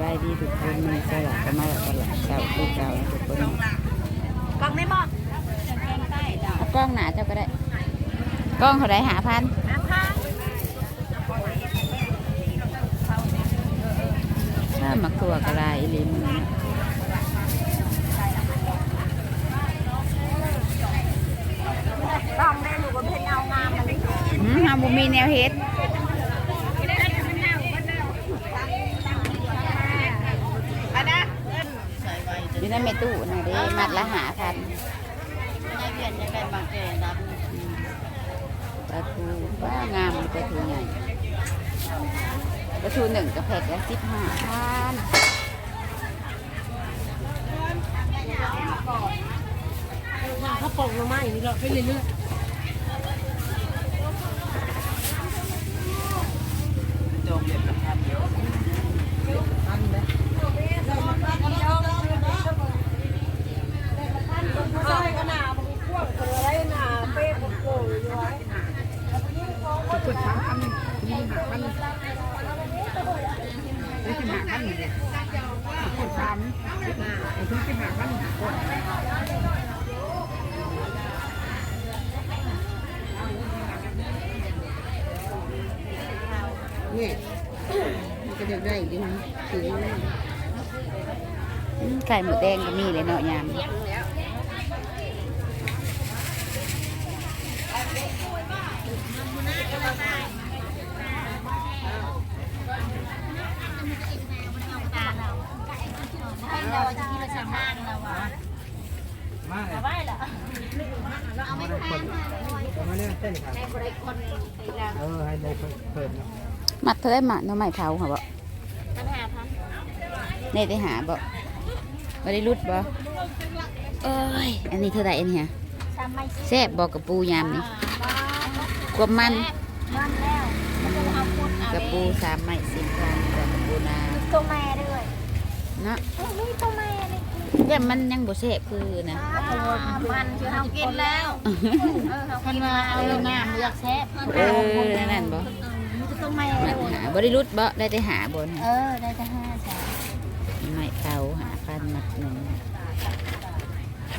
บายดีทุกคนมีสลับกันมาแล้วกันละเก่าคือเก่านะทุกคนกล้องได้บอกเอากล้องหนาเจ้าก็ได้ กล้องเขาได้หาพันน้ำค้างถ้ามักตัวกระไรอีหลิมอนี้กล้องได้หนูก็เป็นเงางามมันเลยหืมเฮาบ่มีแนวเฮ็ด อยู่ในเมตู้นะเด้มัดละหาพันได้เปลี่ยนได้แบบบางแก่รับปลาทูว่างามปลาทูใหญ่ปลาทูหนึ่งกระแพกละสิบห้าพันเขาปองลงมาอย่างนี้เราไปเรื่อยเนี่ยมันก็จะได้อยู่นะถึงอืมไข่หมูแดงก็มีเลยเนาะยามให้เราจะที่เราจะทานเราอะมาเลยไหวเหรอเอาไม่ทานมาเนี่ยเต้นครับในบริคนไปแล้วเออให้ได้เพิ่มนะ มัดเท่าได้มาหน้องใหม่เผาค่ะบ่ปัญหาพันเน่ได้หาบ่บ่ได้รุดบ่เอ้ยอันนี้เท่าไหร่อันเนี้ยทำไม่แซ่บบ่กับปูยามนี่บ้ากวบมันมันแล้วมันจะเอาพุดเอากับปูสามไม้สิบพันกับปูนาตัวแม่ด้วยเนาะนี่ตัวแม่เลยแต่มันยังบ่แซ่บคือนะมันคือเขากินแล้วเออเขากินมาเอางามเลือกแซ่บเออนั่นบ่ บ่ได้รุดบ่ได้แต่หาบ่นะเออ ได้จะห้าแสนไม้เผาหาพันมัดหนึ่ง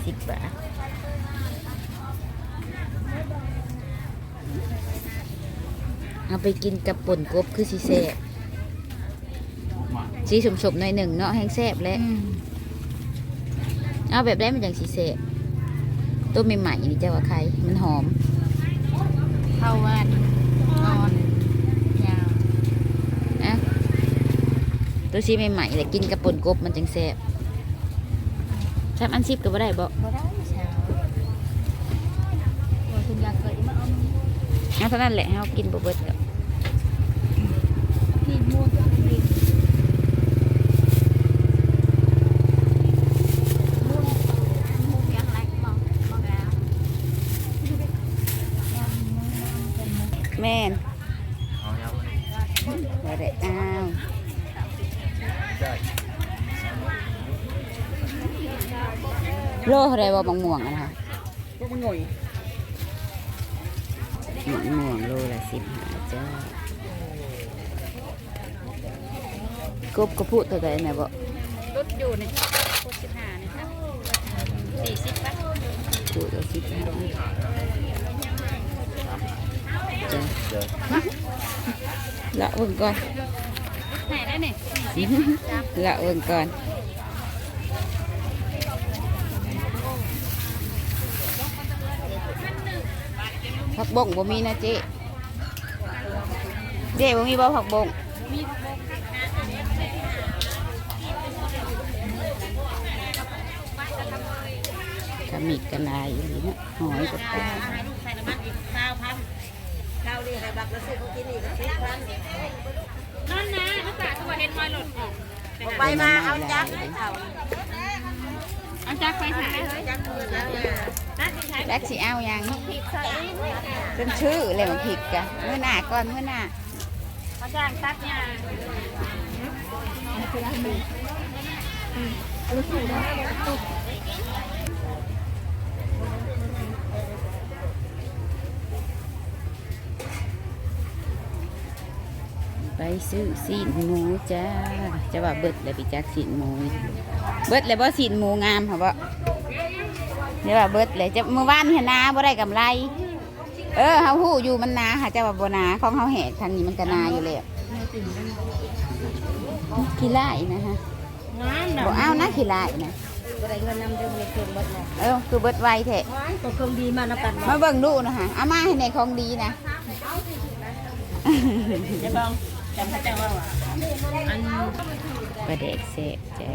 สิบบาทเอาไปกินกับป่นกบคือสิแซ่บสีสมๆหน่อยหนึ่งเนาะแห้งแซ่บแล้วเอาแบบได้มันจังสีแซ่บตัวใหม่ๆนี่เจ้าว่าใครมันหอมเข้าวันนอนยาว นะ ตัวสีใหม่ๆแต่กินกับป่นกบมันจังแซ่บทำอันซิบก็บ่ได้บ่บ่ได้เช้าโอ้คุณยายเคยมาเอาเอาเท่านั้นแหละให้เรากินบ่เบิดก็พี่ม่วงพี่ม่วงม่วงยังไรมองมองแล้ว แม่นบ่ได้อ้าว โลเท่าไรบ่บางม่วงอะนะคะพวกมันหน่อยมะม่วงโลละสิบห้าจ้ากบกระพุตัวใดนะบ่รถอยู่ในหกสิบห้านะครับสี่สิบป่ะพุละสิบห้าจ้าละเบิ่งก่อนไหนได้เนี่ยละเบิ่งก่อน ผักบงบ่มีนะเจ๊เจ๊บ่มีบ่ผักบงกระมิดกระลายอย่างนี้นะหอยกับปลาให้ลูกใส่น้ำมันอีกเก้าพันเก้านี่ให้บักละสิบกินอีกสิบพันนั่นนะภาษาตัวเห็นไว้หล่นไปมาเอาจักเอาเอา จักไปใส่จักมือแล้วนั่นใช้แล็กสิเอาอย่างผิดใส่จนชื่อเลยมันผิดกะเมื่อหน้าก่อนเมื่อหน้าเขาจ้างตัดยา ไปซื้อสีนหมูจ้า จะว่าเบิดเลยไปจักสีนหมู เบิดเลยบ่สีนหมูงามเหรอบ่เดี๋ยวว่าเบิดเลยจะเมื่อวานเห็นนาบ่ได้กำไร เออเฮาฮู้อยู่มันนาค่ะจะว่าบ่นาของเฮาแหกทางนี้มันก็นาอยู่แล้วขี้ไล่นะฮะงานน่ะบ่เอานะขี้ไล่นะบ่ได้เงินนำเด้อบ่ได้เครื่องเบิดเลยเออคือเบิดไวแท้ว้ายตัวเครื่องดีมานำกันมาเบิ่งดูนะฮะเอามาให้ในของดีนะจะบ้อง จำพระเจ้าว่าว่าอันปลาเด็กเสพจ้ะ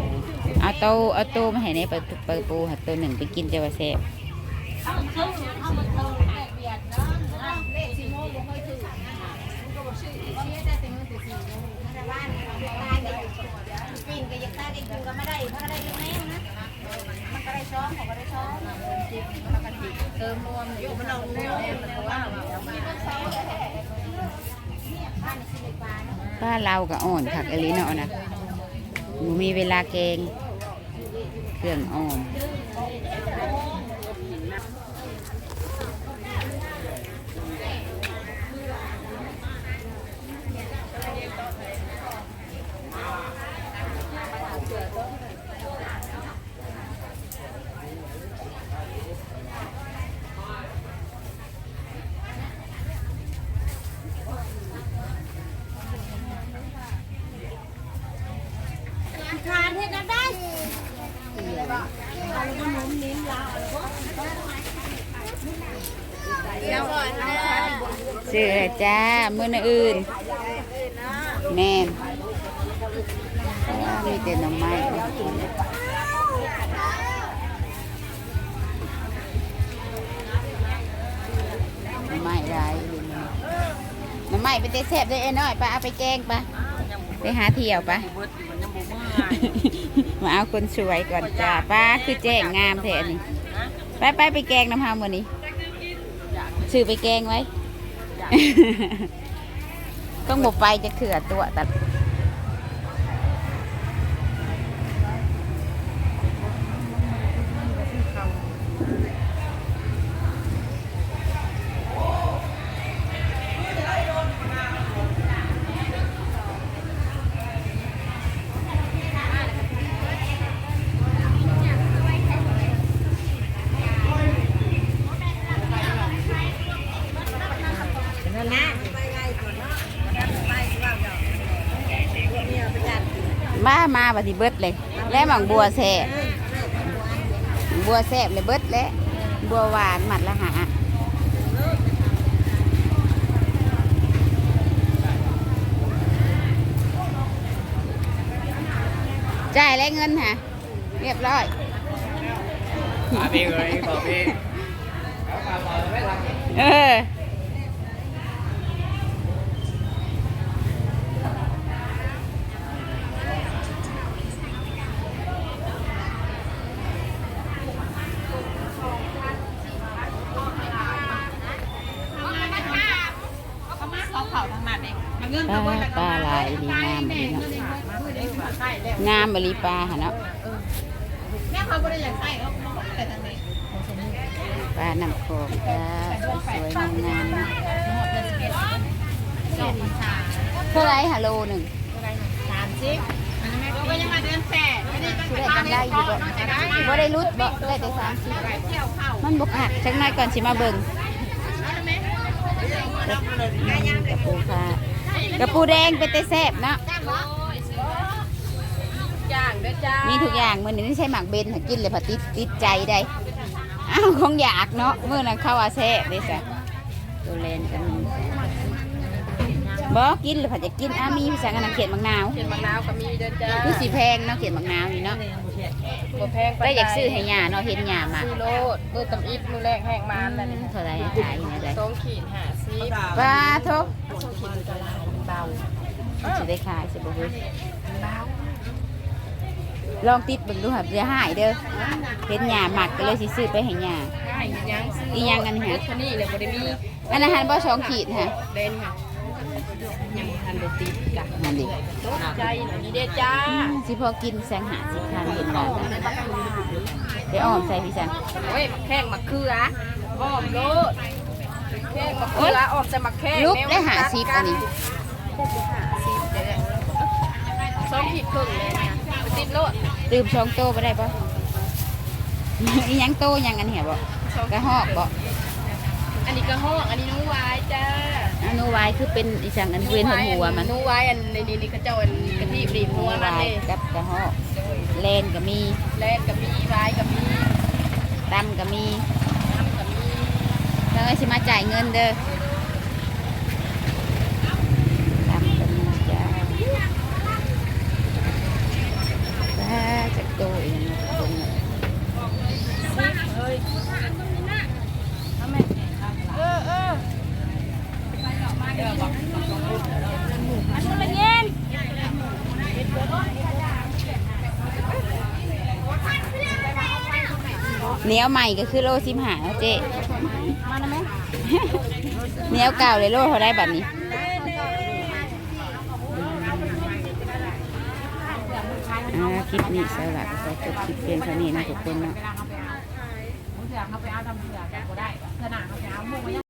เอาโตเอาโตมาให้ในปลาปลาปูหัดตัวหนึ่งไปกินจะว่าเสพปิ้งก็ยังได้กินก็ไม่ได้เพราะได้ยังแม่นะมันก็ได้ช้อนของก็ได้ช้อนเติมรวมอยู่มันเอารวมเพราะว่า ป้าเราก็อ่อนผักอลิเนาะนะหนูมีเวลาแกงเครื่องอ่อน ซื้อเลยจ้ามื้ออนอื่น แม่นมีแต่หน่อไม้หน่อไม้หลายอยู่นี่หน่อไม้ไปเตะแซ่บได้ไอ้น้อยไปเอาไปแกงไปไปหาเที่ยวไปมาเอาคนสวยก่อนจ้าป้าคือแจ้งงามแท้อันนี่ไปไปไปแกงน้ำฮามือนี้ ซื้อไปแกงไว้ ต้องบอกไปจะเขื่อตัวตั ดมามาบัดนี้เบิดเลย และหมังบัวแซ่บบัวแซ่บเลยเบิดและบัวหวานหมัดละหาจ่ายแล้วเงินฮะเรียบร้อย Bà biết rồi, bà biết. เออปลาปลาลายดีงามดีเนาะงามบริปลาหะเนาะปลาน้ำโขงจ้าสวยๆงามๆเนาะเท่าไรฮะโลหนึ่งสามสิบก็ยังมาเดินแฝดไม่ได้สิได้กำไรอยู่บ่บ่ได้รุดบ่ได้แต่สามสิบเที่ยวเข้ามันบกหักชักหน้อยก่อนสิมาเบิ่ง กระปูค่ะกระปูแดงเป็นแต่แซ่บเนาะจ้างเด้อจ้ามีทุกอย่างมื้อนี้ไม่ใช่หมักเบนถ้ากินเลยพอติดติดใจได้อ้าวคงอยากเนาะมื้อนั้นเข้าว่าแซ่บเด้ซะตัวเลนกัน บ่กินเลยพอจะกินอ้ามีพี่สังกันนะเขียนมะนาวเขียนมะนาวก็มีเด้อจ้าคือสีแพงเนาะเขียนมะนาวนี่เนาะบ่แพงได้อยากซื้อให้ย่าเนาะเห็นย่ามาซื้อโลดเมื่อตำอิดมือแรกแห้งมันแล้วนี่เท่าไหร่อะขายอยู่ไหนได้สองขีดห้าสิบปลาทบขีดตลาดมันเบาสิได้ขายสิบ่เฮ้ยลองติดเบิ่งดูค่ะอย่าหายเด้อเห็นย่าหมักก็เลยสิซื้อไปให้ย่าง่ายยังซื้อีหยังอันนี้ฮะเท่านี้เลยบ่ได้มีอันอาหารบ่สองขีดฮะเด่นค่ะ ยังทันได้ติดกะนั่นดิตกใจหน่อยนี่เด้อจ้าสิพอกินแสงหาสิทานเห็นบ่เดี๋ยวอ้อมใส่พี่สันโอ้ยมักแข้งมักเขืออ้อมโลดแข้งมักเขืออ้อมจะมักแข้งลุกได้หาสิบอันนี้สิบสองขีดครึ่งเลยนะไปติดโลดตื่มสองโตไปได้ปะอีหยังโตหยังอันเหี้ยบ่กระหอกบ่อั นนี้ก็ห้องอันนี้หนูวายจ้าอันนูไว้คือเป็นอีสังอันเวียนหัวหัวมันหนูวายอันนี้นี่นี่เขาเจ้าอันกระทิบรีบหัวมันไว้เลยกับกระหอกเลนก็มีแลนกับมีวายกับมีตำก็มีทำกับมี แล้วก็สิมาจ่ายเงินเด้อตำก็มีจ้าจ้าจากโตอีกนะตรงนี้ เฮ้ยเออเอออันนู้นละเงี้ย เนี้ยใหม่ก็คือโลสิบหาเจ๊มาแล้วไหมเนี้ยเก่าเลยโลเขาได้แบบนี้คลิปนี้สำหรับขอจบคลิปเพียงเท่านี้นะทุกคนเนาะ